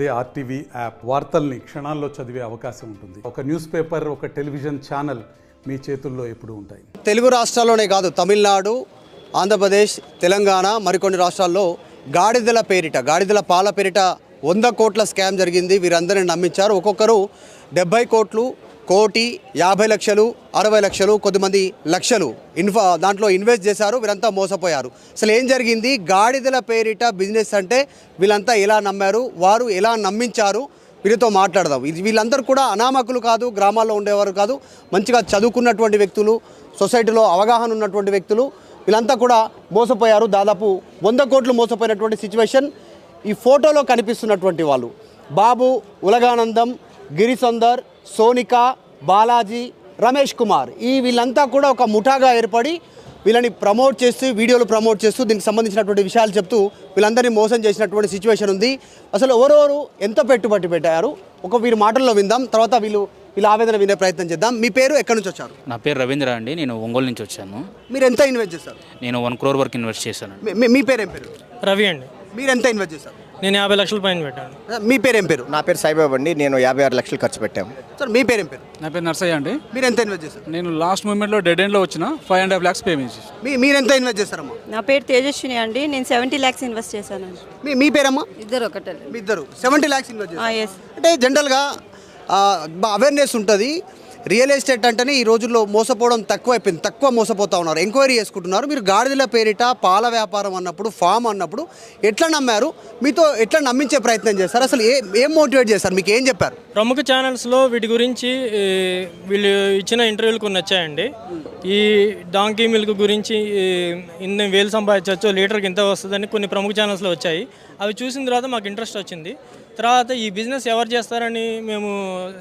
అదే RTV app వార్తల్ని క్షణాల్లో చదివే అవకాశం ఉంటుంది. ఒక న్యూస్ పేపర్ ఒక టెలివిజన్ ఛానల్ మీ చేతుల్లో ఎప్పుడు ఉంటాయి. తెలుగు రాష్ట్రాల్లోనే కాదు తమిళనాడు ఆంధ్రప్రదేశ్ తెలంగాణ మరికొన్ని రాష్ట్రాల్లో గాడిదల పేరిట గాడిదల పాల పేరిట వంద కోట్ల స్కామ్ జరిగింది. వీరందరిని నమ్మించారు. ఒక్కొక్కరు డెబ్బై కోట్లు కోటి యాభై లక్షలు అరవై లక్షలు కొద్దిమంది లక్షలు ఇన్ఫా దాంట్లో ఇన్వెస్ట్ చేశారు వీరంతా మోసపోయారు. అసలు ఏం జరిగింది? గాడిదల పేరిట బిజినెస్ అంటే వీళ్ళంతా ఎలా నమ్మారు? వారు ఎలా నమ్మించారు? వీరితో మాట్లాడదాం. ఇది వీళ్ళందరూ కూడా అనామకులు కాదు గ్రామాల్లో ఉండేవారు కాదు మంచిగా చదువుకున్నటువంటి వ్యక్తులు సొసైటీలో అవగాహన ఉన్నటువంటి వ్యక్తులు వీళ్ళంతా కూడా మోసపోయారు. దాదాపు వంద కోట్లు మోసపోయినటువంటి సిచ్యువేషన్ ఈ ఫోటోలో కనిపిస్తున్నటువంటి వాళ్ళు. బాబు ఉలగానందం గిరిసుందర్ సోనిక బాలాజీ రమేష్ కుమార్. ఈ వీళ్ళంతా కూడా ఒక ముఠాగా ఏర్పడి వీళ్ళని ప్రమోట్ చేస్తూ వీడియోలు ప్రమోట్ చేస్తూ దీనికి సంబంధించినటువంటి విషయాలు చెప్తూ వీళ్ళందరినీ మోసం చేసినటువంటి సిచ్యువేషన్ ఉంది. అసలు ఎవరెవరు ఎంత పెట్టుబడి పెట్టారు? ఒక వీరి మాటల్లో విందాం. తర్వాత వీళ్ళు వీళ్ళ ఆవేదన వినే ప్రయత్నం చేద్దాం. మీ పేరు ఎక్కడి నుంచి వచ్చారు? నా పేరు రవీంద్ర అండి. నేను ఒంగోలు నుంచి వచ్చాను. మీరు ఎంత ఇన్వెస్ట్ చేశారు? నేను వన్ క్రోర్ వరకు ఇన్వెస్ట్ చేశాను మీ- పేరు ఏం పేరు రవి అండి. మీరు ఎంత ఇన్వెస్ట్ చేశారు? నేను యాభై లక్షల పైన పెట్టాను. మీ పేరు ఏం పేరు? నా పేరు సాయిబాబా అండి. నేను యాభై ఆరు లక్షలు ఖర్చు పెట్టాము సార్ మీ పేరు ఏం పేరు? నా పేరు నర్సయ్య అండి. మీరు ఎంత ఇన్వెస్ట్ చేశారు? నేను లాస్ట్ మూమెంట్లో డెడ్ ఎండ్లో వచ్చిన five and half lakhs payment చేసి మీ మీరు ఎంత ఇన్వెస్ట్ చేశారమ్మా? నా పేరు తేజస్విని అండి. నేను సెవెంటీ ల్యాక్స్ ఇన్వెస్ట్ చేశానండి మీ మీ పేరమ్మా? ఇద్దరు ఒకటే. మీ ఇద్దరు. సెవెంటీ ల్యాక్స్ ఇన్వెస్ట్ చేశారు. అంటే జనరల్గా అవేర్నెస్ ఉంటుంది. రియల్ ఎస్టేట్ అంటేనే ఈ రోజుల్లో మోసపోవడం తక్కువ అయిపోయింది తక్కువ మోసపోతూ ఉన్నారు. ఎంక్వైరీ చేసుకుంటున్నారు. మీరు గాడిదల పేరిట పాల వ్యాపారం అన్నప్పుడు ఫామ్ అన్నప్పుడు ఎట్లా నమ్మారు? మీతో ఎట్లా నమ్మించే ప్రయత్నం చేస్తారు అసలు ఏ ఏం మోటివేట్ చేస్తారు మీకు ఏం చెప్పారు? ప్రముఖ ఛానల్స్లో వీటి గురించి వీళ్ళు ఇచ్చిన ఇంటర్వ్యూలు కొన్ని వచ్చాయండి. ఈ డాంకీ మిల్క్ గురించి ఇంత ఇన్ని వేలు సంపాదించవచ్చు లీటర్కి ఇంత వస్తుందని కొన్ని ప్రముఖ ఛానల్స్లో వచ్చాయి. అవి చూసిన తర్వాత మాకు ఇంట్రెస్ట్ వచ్చింది. తర్వాత ఈ బిజినెస్ ఎవరు చేస్తారని మేము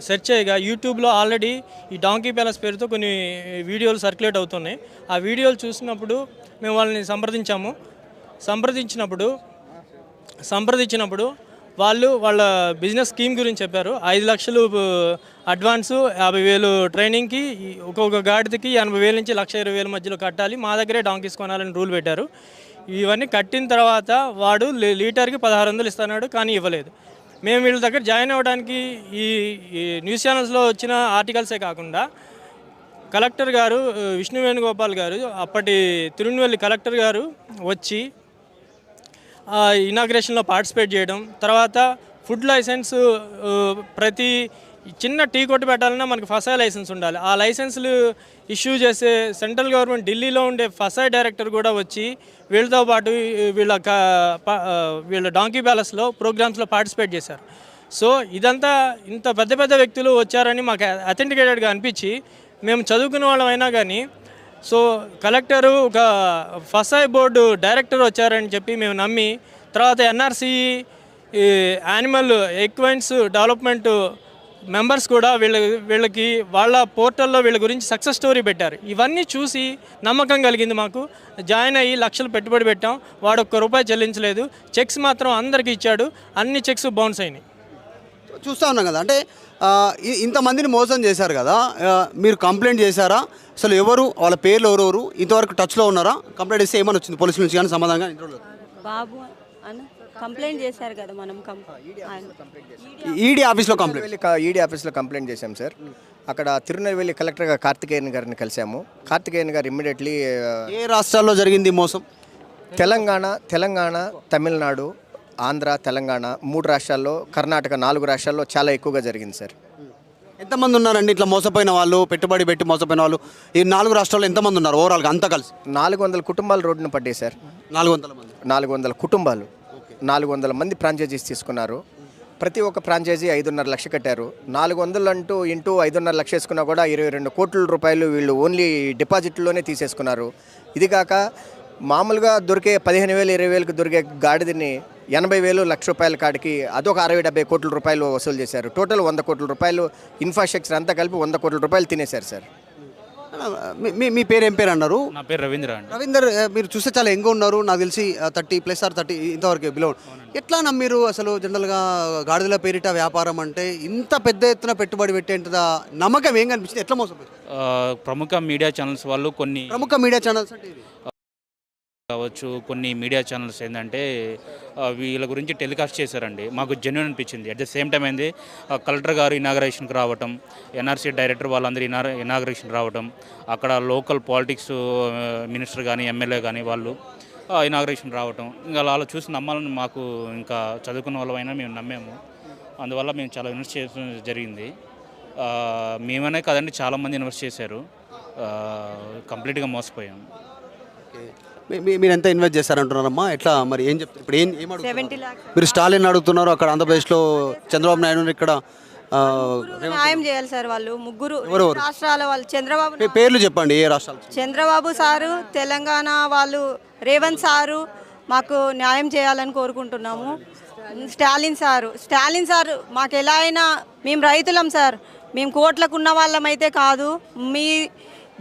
సెర్చ్ చేయగా యూట్యూబ్లో ఆల్రెడీ ఈ డాంకీ ప్యాలెస్ పేరుతో కొన్ని వీడియోలు సర్క్యులేట్ అవుతున్నాయి. ఆ వీడియోలు చూసినప్పుడు మేము వాళ్ళని సంప్రదించాము. సంప్రదించినప్పుడు సంప్రదించినప్పుడు వాళ్ళు వాళ్ళ బిజినెస్ స్కీమ్ గురించి చెప్పారు. ఐదు లక్షలు అడ్వాన్సు యాభై వేలు ట్రైనింగ్కి ఒక్కొక్క గాడిదకి ఎనభై వేల నుంచి లక్ష ఇరవై వేల మధ్యలో కట్టాలి. మా దగ్గరే డాంకీస్ కొనాలని రూల్ పెట్టారు. ఇవన్నీ కట్టిన తర్వాత వాడు లీ- లీటర్కి పదహారు వందలు ఇస్తున్నాడు కానీ ఇవ్వలేదు. మేము వీళ్ళ దగ్గర జాయిన్ అవ్వడానికి ఈ న్యూస్ ఛానల్స్లో వచ్చిన ఆర్టికల్సే కాకుండా కలెక్టర్ గారు విష్ణు వేణుగోపాల్ గారు అప్పటి తిరునెల్వేలి కలెక్టర్ గారు వచ్చి ఇనాగ్రేషన్లో పార్టిసిపేట్ చేయడం తర్వాత ఫుడ్ లైసెన్స్ ప్రతి చిన్న టీ కొట్టు పెట్టాలన్నా మనకు ఫసాయ్ లైసెన్స్ ఉండాలి. ఆ లైసెన్సులు ఇష్యూ చేసే సెంట్రల్ గవర్నమెంట్ ఢిల్లీలో ఉండే ఫసాయ్ డైరెక్టర్ కూడా వచ్చి వీళ్ళతో పాటు వీళ్ళ వీళ్ళ డాంకీ ప్యాలెస్లో ప్రోగ్రామ్స్లో పార్టిసిపేట్ చేశారు. సో ఇదంతా ఇంత పెద్ద పెద్ద వ్యక్తులు వచ్చారని మాకు అథెంటికేటెడ్గా అనిపించి మేము చదువుకున్న వాళ్ళం అయినా కానీ సో కలెక్టరు ఒక ఫసాయ్ బోర్డు డైరెక్టర్ వచ్చారని చెప్పి మేము నమ్మి తర్వాత NRC animal equipments development members కూడా వీళ్ళ వీళ్ళకి వాళ్ళ పోర్టల్లో వీళ్ళ గురించి సక్సెస్ స్టోరీ పెట్టారు. ఇవన్నీ చూసి నమ్మకం కలిగింది మాకు. జాయిన్ అయ్యి లక్షలు పెట్టుబడి పెట్టాం. వాడు ఒక్క రూపాయి చెల్లించలేదు. చెక్స్ మాత్రం అందరికీ ఇచ్చాడు. అన్ని చెక్స్ బౌన్స్ అయినాయి. చూస్తూ ఉన్నాం కదా. అంటే ఇంతమందిని మోసం చేశారు కదా. మీరు కంప్లైంట్ చేశారా? అసలు ఎవరు? వాళ్ళ పేర్లు ఎవరెవరు? ఇంతవరకు టచ్లో ఉన్నారా? కంప్లైంట్ చేస్తే ఏమని వచ్చింది? పోలీసుల నుంచి కానీ సమాధానం కానీ ఇంటర్వ్యూలో బాబు అని. కంప్లైంట్ చేశారు కదా మనం. ఈడీ ఆఫీస్లో కంప్లైంట్ వెళ్ళి ఈడీ ఆఫీస్లో కంప్లైంట్. చేశాం సార్. అక్కడ తిరునెల్వేలి కలెక్టర్ గారు కార్తికేయన్ గారిని కలిసాము కార్తికేయన్ గారు ఇమ్మీడియట్లీ ఏ రాష్ట్రాల్లో జరిగింది మోసం? తెలంగాణ తెలంగాణ తమిళనాడు ఆంధ్ర తెలంగాణ మూడు రాష్ట్రాల్లో కర్ణాటక నాలుగు రాష్ట్రాల్లో చాలా ఎక్కువగా జరిగింది సార్. ఎంతమంది ఉన్నారండి ఇట్లా మోసపోయిన వాళ్ళు పెట్టుబడి పెట్టి మోసపోయిన వాళ్ళు? ఈ నాలుగు రాష్ట్రాల్లో ఎంతమంది ఉన్నారు ఓవరాల్గా అంతా కలిసి? నాలుగు వందల కుటుంబాలు రోడ్డున పడ్డాయి సార్. నాలుగు వందల మంది. నాలుగు వందల కుటుంబాలు. నాలుగు వందల మంది ఫ్రాంచైజీస్ తీసుకున్నారు. ప్రతి ఒక్క ఫ్రాంచైజీ ఐదున్నర లక్ష కట్టారు. నాలుగు వందలు అంటూ ఇంటూ ఐదున్నర లక్ష వేసుకున్నా కూడా ఇరవై రెండు కోట్ల రూపాయలు వీళ్ళు ఓన్లీ డిపాజిట్లోనే తీసేసుకున్నారు. ఇది కాక మామూలుగా దొరికే పదిహేను వేలు ఇరవై వేలకు దొరికే గాడిదని ఎనభై వేలు లక్ష రూపాయల కాడికి అదొక అరవై డెబ్బై కోట్ల రూపాయలు వసూలు చేశారు. టోటల్ వంద కోట్ల రూపాయలు ఇన్ఫ్రాస్ట్రక్చర్ అంతా కలిపి వంద కోట్ల రూపాయలు తినేశారు సార్. మీ- మీ పేరు ఏం పేరు అన్నారు? నా పేరు రవీంద్ర అండి. రవీందర్ ఆ, మీరు చూస్తే చాలా యంగ్ ఉన్నారు నాకు తెలిసి థర్టీ ప్లస్ ఆర్ థర్టీ ఇంతవరకు బిలో ఎట్లా నమ్మిరు అసలు జనరల్గా గాడిదల పేరిట వ్యాపారం అంటే ఇంత పెద్ద ఎత్తున పెట్టుబడి పెట్టేంత నమ్మకం ఏం కనిపించింది ఎట్లా ఆ, ప్రముఖ మీడియా ఛానల్స్ వాళ్ళు కొన్ని ప్రముఖ మీడియా ఛానల్స్ అంటే కావచ్చు కొన్ని మీడియా ఛానల్స్ ఏంటంటే వీళ్ళ గురించి టెలికాస్ట్ చేశారండి. మాకు జెన్యున్ అనిపించింది. అట్ ద సేమ్ టైం ఏంది కలెక్టర్ గారు ఇనాగరేషన్కి రావటం ఎన్ఆర్సీ డైరెక్టర్ వాళ్ళందరూ ఇనా ఇనాగరేషన్ రావటం అక్కడ లోకల్ పాలిటిక్స్ మినిస్టర్ కానీ ఎమ్మెల్యే కానీ వాళ్ళు ఇనాగరేషన్ రావటం ఇంకా అలా చూసి నమ్మాలని మాకు ఇంకా చదువుకున్న వాళ్ళమైనా మేము నమ్మాము. అందువల్ల మేము చాలా ఇన్వెస్ట్ చేయడం జరిగింది. మేమనే కాదండి చాలామంది ఇన్వెస్ట్ చేశారు. కంప్లీట్గా మోసపోయాం. మీరు ఎంత ఇన్వెస్ట్ చేశారంటున్నారమ్మా ఎట్లా మరి ఏం చెప్తారు? ఇప్పుడు ఏం ఏం అడుగుతున్నారు? మీరు స్టాలిన్ అడుగుతున్నారు అక్కడ ఆంధ్రప్రదేశ్లో చంద్రబాబు నాయుడు ఇక్కడ ఆ, న్యాయం చేయాలి సార్ వాళ్ళు. ముగ్గురు ఎవరెవరు? రాష్ట్రాల వాళ్ళు. చంద్రబాబు పేర్లు చెప్పండి ఏ రాష్ట్రాలు? చంద్రబాబు సారు తెలంగాణ వాళ్ళు రేవంత్ సారు మాకు న్యాయం చేయాలని కోరుకుంటున్నాము. స్టాలిన్ సారు స్టాలిన్ సార్ మాకు ఎలా అయినా మేము రైతులం సార్. మేము కోట్లకు ఉన్న వాళ్ళమైతే కాదు. మీ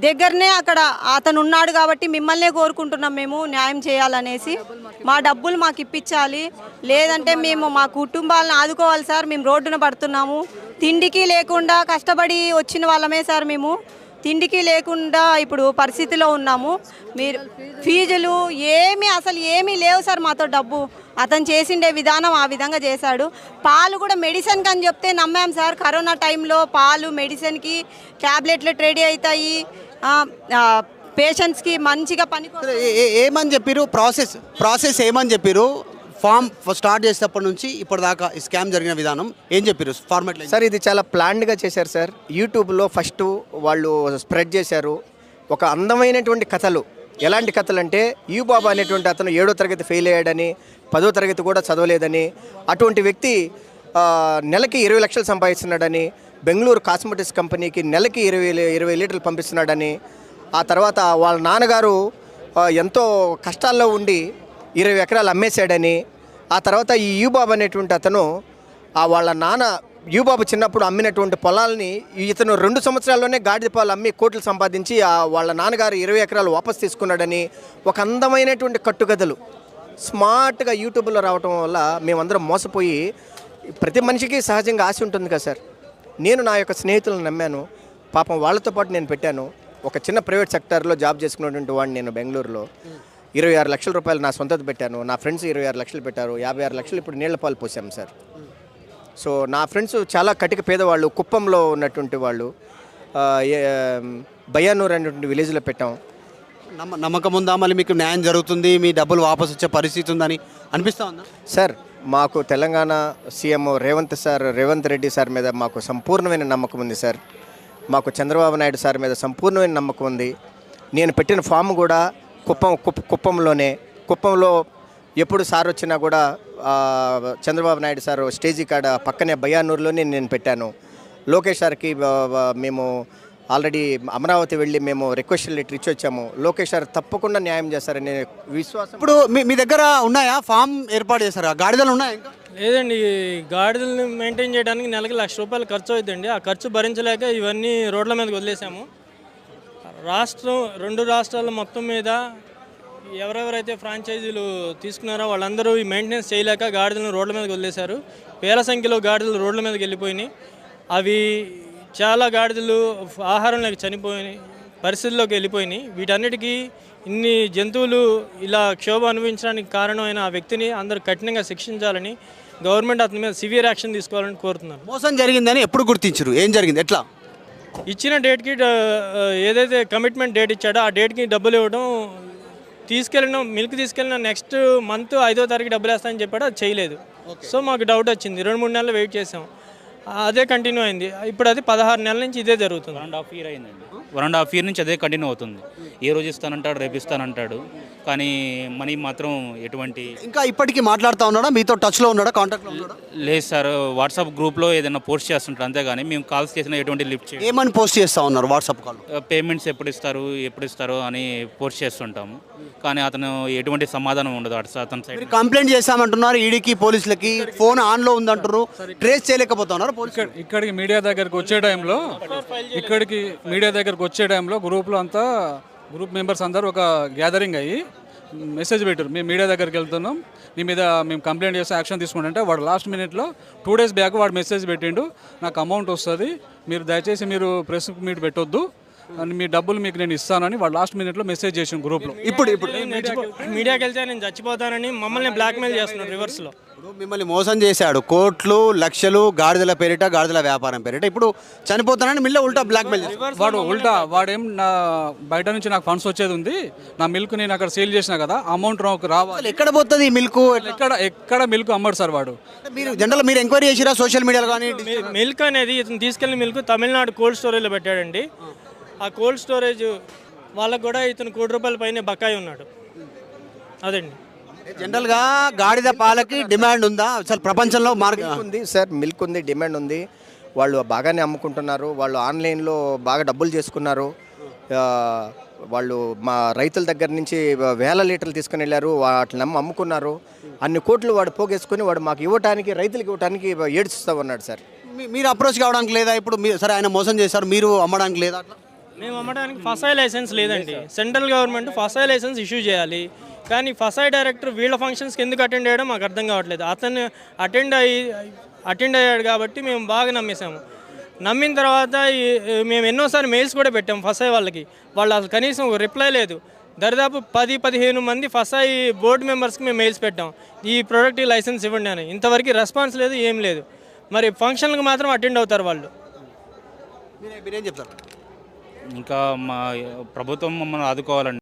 దగ్గరనే అక్కడ అతను ఉన్నాడు కాబట్టి మిమ్మల్నే కోరుకుంటున్నాం మేము న్యాయం చేయాలనేసి. మా డబ్బులు మాకు ఇప్పించాలి. లేదంటే మేము మా కుటుంబాలను ఆదుకోవాలి సార్. మేము రోడ్డున పడుతున్నాము. తిండికి లేకుండా కష్టపడి వచ్చిన వాళ్ళమే సార్ మేము. తిండికి లేకుండా ఇప్పుడు పరిస్థితిలో ఉన్నాము. మీరు ఫీజులు ఏమీ అసలు ఏమీ లేవు సార్ మాతో డబ్బు. అతను చేసిండే విధానం ఆ విధంగా చేశాడు. పాలు కూడా మెడిసిన్కి అని చెప్తే నమ్మాం సార్. కరోనా టైంలో పాలు మెడిసిన్కి ట్యాబ్లెట్లు రెడీ అవుతాయి. పేషెంట్స్కి మంచిగా పని ఏమని చెప్పారు ప్రాసెస్ ప్రాసెస్ ఏమని చెప్పారు ఫామ్ స్టార్ట్ చేసేటప్పటి నుంచి ఇప్పటిదాకా ఈ స్కామ్ జరిగిన విధానం ఏం చెప్పారు ఫార్మాట్లో సార్ ఇది చాలా ప్లాన్డ్గా చేశారు సార్. యూట్యూబ్లో ఫస్ట్ వాళ్ళు స్ప్రెడ్ చేశారు. ఒక అందమైనటువంటి కథలు. ఎలాంటి కథలు అంటే యూ బాబా అనేటువంటి అతను ఏడో తరగతి ఫెయిల్ అయ్యాడని పదో తరగతి కూడా చదవలేదని అటువంటి వ్యక్తి ఆ, నెలకి ఇరవై లక్షలు సంపాదిస్తున్నాడని బెంగళూరు కాస్మెటిక్స్ కంపెనీకి నెలకి ఇరవై ఇరవై లీటర్లు పంపిస్తున్నాడని ఆ తర్వాత వాళ్ళ నాన్నగారు ఎంతో కష్టాల్లో ఉండి ఇరవై ఎకరాలు అమ్మేశాడని ఆ తర్వాత ఈ యూబాబు అనేటువంటి అతను ఆ వాళ్ళ నాన్న యూబాబు చిన్నప్పుడు అమ్మినటువంటి పొలాల్ని ఇతను రెండు సంవత్సరాల్లోనే గాడిద పాలు అమ్మి కోట్లు సంపాదించి ఆ వాళ్ళ నాన్నగారు ఇరవై ఎకరాలు వాపస్ తీసుకున్నాడని ఒక అందమైనటువంటి కట్టుకథలు. స్మార్ట్గా యూట్యూబ్లో రావటం వల్ల మేమందరం మోసపోయి ప్రతి మనిషికి సహజంగా ఆశ ఉంటుంది కదా సార్? నేను నా యొక్క స్నేహితులను నమ్మాను. పాపం వాళ్ళతో పాటు నేను పెట్టాను. ఒక చిన్న ప్రైవేట్ సెక్టార్లో జాబ్ చేసుకున్నటువంటి వాడిని నేను బెంగళూరులో. ఇరవై ఆరు లక్షల రూపాయలు నా సొంతది పెట్టాను. నా ఫ్రెండ్స్ ఇరవై ఆరు లక్షలు పెట్టారు. యాభై ఆరు లక్షలు ఇప్పుడు నీళ్ళ పాలు పోసాం సార్. సో నా ఫ్రెండ్స్ చాలా కటిక పేదవాళ్ళు కుప్పంలో ఉన్నటువంటి వాళ్ళు బయ్యానూర్ అనేటువంటి విలేజ్లో పెట్టాం. నమ్మ నమ్మకం ఉందా? మళ్ళీ మీకు న్యాయం జరుగుతుంది మీ డబ్బులు వాపస్ వచ్చే పరిస్థితి ఉందని అనిపిస్తా ఉందా? సార్ మాకు Telangana CM Revanth sir Revanth Reddy sir మీద మాకు సంపూర్ణమైన నమ్మకం ఉంది సార్. మాకు చంద్రబాబు నాయుడు సార్ మీద సంపూర్ణమైన నమ్మకం ఉంది. నేను పెట్టిన ఫామ్ కూడా కుప్పం కుప్ప కుప్పంలోనే కుప్పంలో ఎప్పుడు సార్ వచ్చినా కూడా చంద్రబాబు నాయుడు సార్ స్టేజీ కాడ పక్కనే బయానూరులోనే నేను పెట్టాను. లోకేష్ సార్కి మేము ఆల్రెడీ అమరావతి వెళ్ళి మేము రిక్వెస్ట్ లెటర్ ఇచ్చి వచ్చాము లోకేష్ సార్ తప్పకుండా న్యాయం చేస్తారనే విశ్వాసం. ఇప్పుడు మీ మీ దగ్గర ఉన్నాయా? ఫామ్ ఏర్పాటు చేశారా? గాడిదలు ఉన్నాయా ఇంకా? లేదండి ఈ గాడిదలను మెయింటైన్ చేయడానికి నెలకి లక్ష రూపాయలు ఖర్చు అవుతుందండి. ఆ ఖర్చు భరించలేక ఇవన్నీ రోడ్ల మీదకి వదిలేసాము. రాష్ట్రం రెండు రాష్ట్రాల మొత్తం మీద ఎవరెవరైతే ఫ్రాంచైజీలు తీసుకున్నారో వాళ్ళందరూ ఈ మెయింటెనెన్స్ చేయలేక గాడిదలను రోడ్ల మీదకి వదిలేశారు. వేల సంఖ్యలో గాడిదలు రోడ్ల మీదకి వెళ్ళిపోయినాయి. అవి చాలా గాడిదలు ఆహారం లేక చనిపోయినాయి పరిస్థితుల్లోకి వెళ్ళిపోయినాయి. వీటన్నిటికీ ఇన్ని జంతువులు ఇలా క్షోభ అనుభవించడానికి కారణమైన ఆ వ్యక్తిని అందరూ కఠినంగా శిక్షించాలని గవర్నమెంట్ అతని మీద సివియర్ యాక్షన్ తీసుకోవాలని కోరుతున్నారు మోసం జరిగిందని ఎప్పుడు గుర్తించరు? ఏం జరిగింది? ఎట్లా? ఇచ్చిన డేట్కి ఏదైతే కమిట్మెంట్ డేట్ ఇచ్చాడో ఆ డేట్కి డబ్బులు ఇవ్వడం తీసుకెళ్ళిన మిల్క్ తీసుకెళ్ళిన నెక్స్ట్ మంత్ ఐదో తారీఖు డబ్బులు వేస్తానని చెప్పాడు అది చేయలేదు. సో మాకు డౌట్ వచ్చింది. రెండు మూడు నెలలు వెయిట్ చేసాం అదే కంటిన్యూ అయింది. ఇప్పుడు అది పదహారు నెలల నుంచి ఇదే జరుగుతుంది. వన్ అండ్ హాఫ్ ఇయర్ అయిందండి. వన్ అండ్ హాఫ్ ఇయర్ నుంచి అదే కంటిన్యూ అవుతుంది. ఏ రోజు ఇస్తానంటాడు రేపు ఇస్తానంటాడు. కానీ మనీ మాత్రం ఎటువంటి ఇంకా ఇప్పటికీ మాట్లాడుతూ ఉన్నాడా? మీతో టచ్లో ఉన్నాడా? కాంటాక్ట్లో ఉన్నాడా? లేదు సార్ వాట్సాప్ గ్రూప్లో ఏదైనా పోస్ట్ చేస్తుంటారు అంతేగాని మేము కాల్స్ చేసిన ఎటువంటి లిఫ్ట్ చేయం ఏమని పోస్ట్ చేస్తూ ఉన్నారు వాట్సాప్ కాల్ పేమెంట్స్ ఎప్పుడు ఇస్తారు ఎప్పుడు ఇస్తారు అని పోస్ట్ చేస్తుంటాము. కానీ అతను ఎటువంటి సమాధానం ఉండదు అటు అతని సైడ్ మీరు కంప్లైంట్ చేశామంటున్నారు ఈడీకి పోలీసులకి ఫోన్ ఆన్లో ఉందంటున్నారు ట్రేస్ చేయలేకపోతున్నారు ఇక్కడికి మీడియా దగ్గరికి వచ్చే టైంలో ఇక్కడికి మీడియా దగ్గరికి వచ్చే టైంలో గ్రూప్లో అంతా గ్రూప్ మెంబర్స్ అందరూ ఒక గ్యాదరింగ్ అయ్యి మెసేజ్ పెట్టారు. మేము మీడియా దగ్గరికి వెళ్తున్నాం. నీ మీద మేము కంప్లైంట్ చేస్తే యాక్షన్ తీసుకుంటే వాడు లాస్ట్ మినిట్లో టూ డేస్ బ్యాక్ వాడు మెసేజ్ పెట్టిండు. నాకు అమౌంట్ వస్తుంది. మీరు దయచేసి మీరు ప్రెస్ మీట్ పెట్టొద్దు. మీ డబ్బులు మీకు నేను ఇస్తానని వాళ్ళు లాస్ట్ మినిట్లో మెసేజ్ చేసిన గ్రూప్లో ఇప్పుడు ఇప్పుడు. మీడియాకి వెళ్తే నేను చచ్చిపోతానని మమ్మల్ని బ్లాక్మెయిల్ చేస్తున్నాడు రివర్స్లో ఇప్పుడు మిమ్మల్ని మోసం చేశాడు. కోట్లు లక్షలు గాడిదల పేరిట గాడిదల వ్యాపారం పేరిట. ఇప్పుడు చనిపోతానని మిల్ల ఉల్టా బ్లాక్మెయిల్ చేస్తాడు వాడు ఉల్టా వాడేం నా బయట నుంచి నాకు ఫండ్స్ వచ్చేది ఉంది. నా మిల్క్ నేను అక్కడ సేల్ చేసిన కదా అమౌంట్ నాకు రావాలి. ఎక్కడ పోతుంది ఈ మిల్క్ ఎక్కడ ఎక్కడ మిల్క్ అమ్మడు సార్ వాడు? మీరు జనరల్ మీరు ఎంక్వైరీ చేసిరా? సోషల్ మీడియాలో కానీ మిల్క్ అనేది ఇతను తీసుకెళ్ళిన మిల్క్ తమిళనాడు కోల్డ్ స్టోరేజ్లో పెట్టాడండి. ఆ కోల్డ్ స్టోరేజ్ వాళ్ళకు కూడా ఇతను కోటి రూపాయల పైన బకాయి ఉన్నాడు. అదండి. జనరల్గా గాడిద పాలకి డిమాండ్ ఉందా? అసలు ప్రపంచంలో మార్కెట్ ఉంది సార్ మిల్క్ ఉంది డిమాండ్ ఉంది. వాళ్ళు బాగానే అమ్ముకుంటున్నారు. వాళ్ళు ఆన్లైన్లో బాగా డబ్బులు చేసుకున్నారు. ఆ, వాళ్ళు మా రైతుల దగ్గర నుంచి వేల లీటర్లు తీసుకుని వెళ్ళారు. వాటిని నమ్మి అమ్ముకున్నారు. అన్ని కోట్లు వాడు పోగేసుకుని వాడు మాకు ఇవ్వటానికి రైతులకు ఇవ్వటానికి ఏడుస్తూ ఉన్నాడు సార్ మీరు అప్రోచ్ కావడానికి లేదా? ఇప్పుడు మీరు సరే ఆయన మోసం చేశారు. మీరు అమ్మడానికి లేదా? అట్లా? మేము అమ్మడానికి ఫసాయి లైసెన్స్ లేదండి. Central government FSSAI licence issue చేయాలి. కానీ ఫసాయి డైరెక్టర్ వీళ్ళ ఫంక్షన్స్కి ఎందుకు అటెండ్ అయ్యడం మాకు అర్థం కావట్లేదు. అతను అటెండ్ అయ్యి అటెండ్ అయ్యాడు కాబట్టి మేము బాగా నమ్మేసాము నమ్మిన తర్వాత మేము ఎన్నోసారి మెయిల్స్ కూడా పెట్టాము ఫసాయి వాళ్ళకి. వాళ్ళు అసలు కనీసం రిప్లై లేదు. దరిదాపు పది పదిహేను మంది ఫసాయి బోర్డు మెంబర్స్కి మేము మెయిల్స్ పెట్టాం. ఈ ప్రోడక్ట్ లైసెన్స్ ఇవ్వండి అని. ఇంతవరకు రెస్పాన్స్ లేదు ఏం లేదు. మరి ఫంక్షన్లకు మాత్రం అటెండ్ అవుతారు వాళ్ళు. మీరే- మీరేం చెప్తారు? ఇంకా మా ప్రభుత్వం మమ్మల్ని ఆదుకోవాలండి.